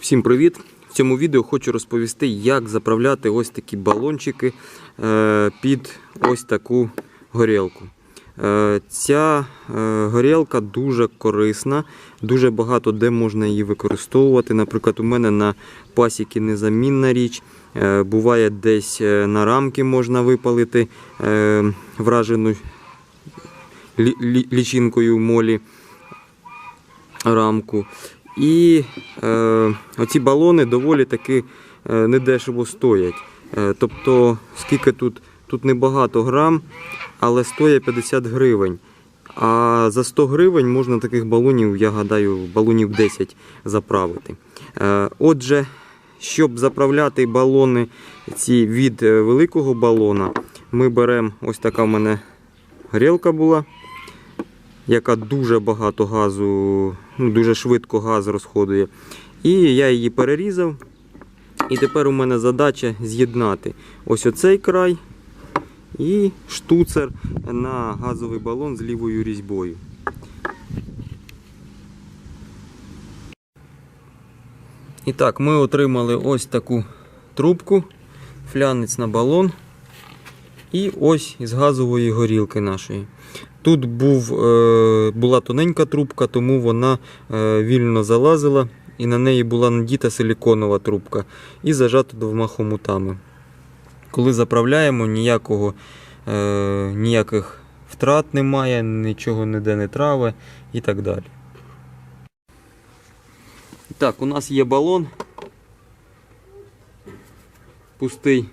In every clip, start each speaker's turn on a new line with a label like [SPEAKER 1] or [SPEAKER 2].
[SPEAKER 1] Всім привіт! В цьому відео хочу розповісти, як заправляти ось такі балончики е, під ось таку горілку. Е, Ця е, горілка дуже корисна, дуже багато де можна її використовувати. Наприклад, у мене на пасіки незамінна річ. Буває десь на рамки можна випалити вражену лі- лі- лічинкою молі рамку. І е, оці балони доволі таки е, недешево стоять. Е, тобто, скільки тут, тут небагато грам, але стоїть 50 гривень. А за 100 гривень можна таких балонів, я гадаю, балонів 10 заправити. Е, отже, щоб заправляти балони ці від е, великого балона, ми беремо ось така в мене горілка була яка дуже багато газу, ну, дуже швидко газ розходує. І я її перерізав. І тепер у мене задача з'єднати ось оцей край і штуцер на газовий балон з лівою різьбою. І так, ми отримали ось таку трубку, флянець на балон. І ось із газової горілки нашої. Тут був, е, була тоненька трубка, тому вона е, вільно залазила і на неї була надіта силіконова трубка і зажата двома хомутами. Коли заправляємо, ніякого, е, ніяких втрат немає, нічого ніде не траве і так далі. Так, у нас є балон. Пустий.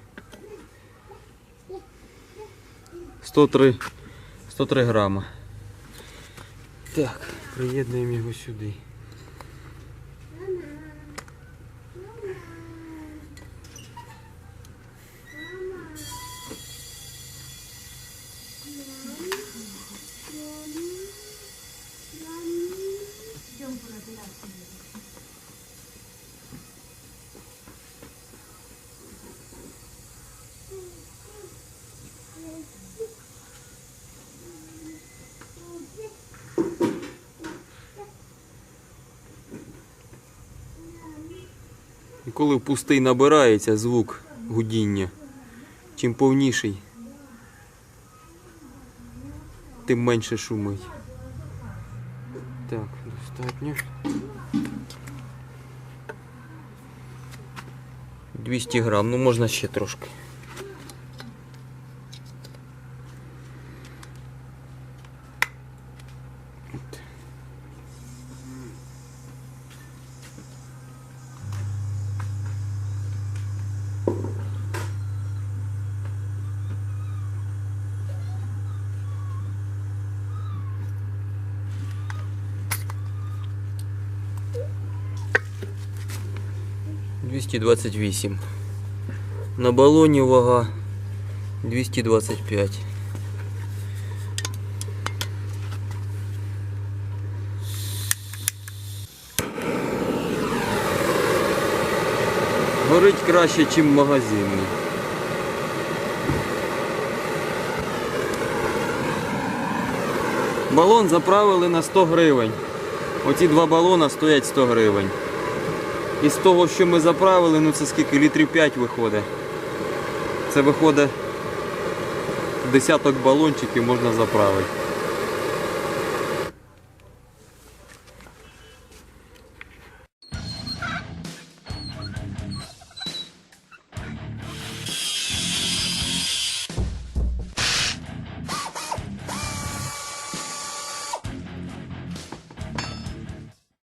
[SPEAKER 1] 103, 103 грама. Так, приєднуємо його сюди. І коли пустий набирається звук гудіння, чим повніший, тим менше шумить. Так, достатньо. 200 грам, ну можна ще трошки. От. 228. На балоні вага 225. Горить краще, ніж магазинний. Балон заправили на 100 гривень. Оці два балона стоять 100 гривень. Із того, що ми заправили, ну це скільки літрів 5 виходить. Це виходить десяток балончиків можна заправити.